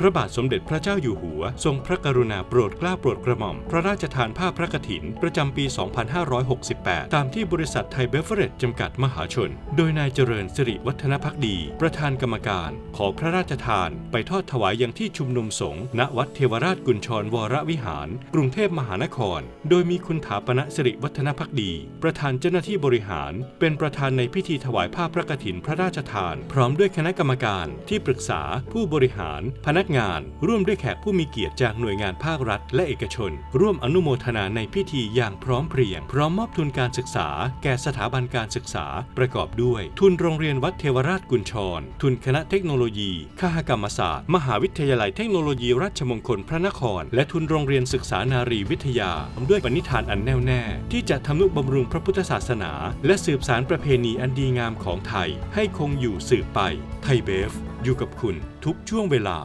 พระบาทสมเด็จพระเจ้าอยู่หัว ทรงพระกรุณาโปรดเกล้าโปรดกระหม่อม พระราชทานผ้าพระกฐิน ประจำปี 2568 ตามที่บริษัทไทยเบเวอเรจจำกัดมหาชน โดยนายเจริญสิริวัฒนพักดี ประธานกรรมการ ขอพระราชทานไปทอดถวายยังที่ชุมนุมสงฆ์ณวัดเทวราชกุญชรวรวิหาร กรุงเทพมหานคร โดยมีคุณถาปณะสิริวัฒนพักดี ประธานเจ้าหน้าที่บริหาร เป็นประธานในพิธีถวายผ้าพระกฐินพระราชทาน พร้อมด้วยคณะกรรมการที่ปรึกษาผู้บริหารพนักงาน ร่วมด้วยแขกผู้มีเกียรติจากหน่วยงานภาครัฐ และเอกชน ร่วมอนุโมทนาในพิธีอย่างพร้อมเพรียง พร้อมมอบทุนการศึกษา แก่สถาบันการศึกษา ประกอบด้วย ทุนโรงเรียนวัดเทวราชกุญชร ทุนคณะเทคโนโลยีคหกรรมศาสตร์ มหาวิทยาลัยเทคโนโลยีราชมงคลพระนคร และทุนโรงเรียนศึกษานารีวิทยา ด้วยปณิธานอันแน่วแน่ ที่จะทำนุบำรุงพระพุทธศาสนา และสืบสารประเพณีอันดีงามของไทย ให้คงอยู่สืบไป ไทยเบฟ อยู่กับคุณทุกช่วงเวลา